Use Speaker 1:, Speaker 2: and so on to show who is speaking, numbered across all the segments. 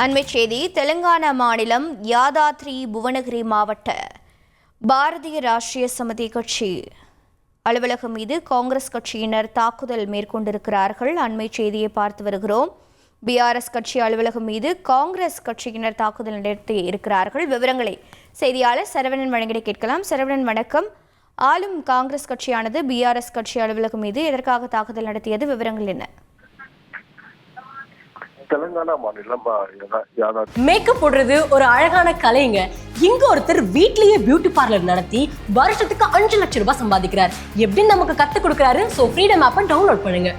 Speaker 1: அண்மை செய்தி தெலுங்கானா மாநிலம் யாதாத்ரி புவனகிரி மாவட்ட பாரதிய ராஷ்டிரிய சமிதி கட்சி. அலுவலகம் மீது காங்கிரஸ் கட்சியினர் தாக்குதல் மேற்கொண்டிருக்கிறார்கள். அண்மை செய்தியை பார்த்து வருகிறோம். பிஆர்எஸ் கட்சி அலுவலகம் மீது காங்கிரஸ் கட்சியினர் தாக்குதல் நடத்தி இருக்கிறார்கள். விவரங்களை செய்தியாளர் சரவணன் வழங்கிட கேட்கலாம். சரவணன் வணக்கம். ஆளும் காங்கிரஸ் கட்சியானது பிஆர்எஸ் கட்சி அலுவலகம் மீது எதற்காக தாக்குதல் நடத்தியது? விவரங்கள் என்ன?
Speaker 2: தெலுங்கானா மாநிலம்
Speaker 3: மேக்கப் போடுறது ஒரு அழகான கலைங்க. இங்க ஒருத்தர் வீட்லயே பியூட்டி பார்லர் நடத்தி வருஷத்துக்கு அஞ்சு லட்சம் ரூபாய் சம்பாதிக்கிறார். எப்படி நமக்கு கத்து கொடுக்கறாரு? சோ ஃப்ரீடம் ஆப்பை டவுன்லோட் பண்ணுங்க.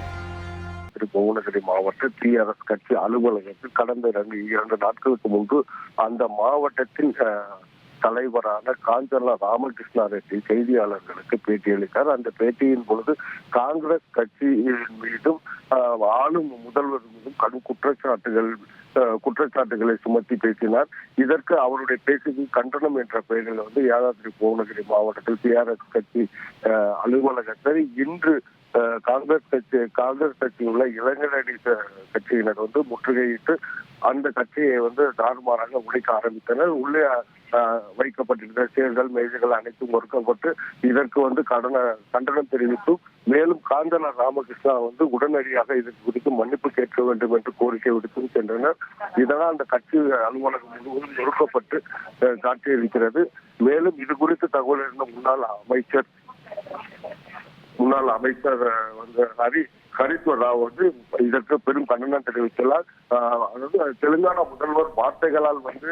Speaker 2: புவனகிரி மாவட்ட டிஆர்எஸ் கட்சி அலுவலகத்தில் கடந்த இரண்டு இரண்டு நாட்களுக்கு முன்பு அந்த மாவட்டத்தின் தலைவரான காஞ்சனா ராமகிருஷ்ணா ரெட்டி செய்தியாளர்களுக்கு பேட்டியளித்தார் அந்த பேட்டியின் பொழுது காங்கிரஸ் கட்சியின் மீதும் ஆளும் முதல்வர் மீதும் கடும் குற்றச்சாட்டுகள் குற்றச்சாட்டுகளை சுமத்தி பேசினார். இதற்கு அவருடைய பேச்சுக்கு கண்டனம் என்ற பெயரில் வந்து யாதாத்ரி புவனகிரி மாவட்டத்தில் டிஆர்எஸ் கட்சி அலுவலகத்தை இன்று காங்கிரஸ் கட்சி காங்கிரஸ் கட்சியில் உள்ள இளைஞரணி கட்சியினர் வந்து முற்றுகையிட்டு அந்த கட்சியை வந்து தாறுமாறாக உடைக்க ஆரம்பித்தனர். உள்ளே வைக்கப்பட்டிருந்த சேர்கள் மேஜைகள் அனைத்தும் ஒடுக்கப்பட்டு இதற்கு வந்து கடன கண்டனம் தெரிவித்தும் மேலும் காஞ்சனா ராமகிருஷ்ணா வந்து உடனடியாக இது குறித்து மன்னிப்பு கேட்க வேண்டும் என்று கோரிக்கை விடுத்தும் சென்றனர். இதனால் அந்த கட்சி அலுவலகம் முழுவதும் நொறுக்கப்பட்டு அஹ், மேலும் இது குறித்து தகவல் இருந்த முன்னாள் அமைச்சர் முன்னாள் அமைச்சர் வந்து ஹரி ஹரிஸ்வர் ராவ் வந்து இதற்கு பெரும் கண்டனம் தெரிவித்துள்ளார். அதாவது தெலுங்கானா முதல்வர் வார்த்தைகளால் வந்து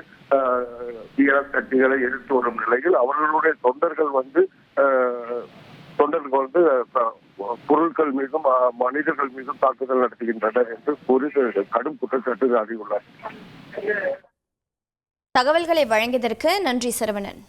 Speaker 2: டிஆர்எஸ் கட்சிகளை எதிர்த்து வரும் நிலையில் அவர்களுடைய தொண்டர்கள் வந்து தொண்டர்கள் வந்து பொருட்கள் மீதும் மனிதர்கள் மீதும் தாக்குதல் நடத்துகின்றனர் என்று கூறி கடும் குற்றச்சாட்டு அறிவுள்ளார்
Speaker 1: தகவல்களை வழங்கியதற்கு நன்றி சரவணன்.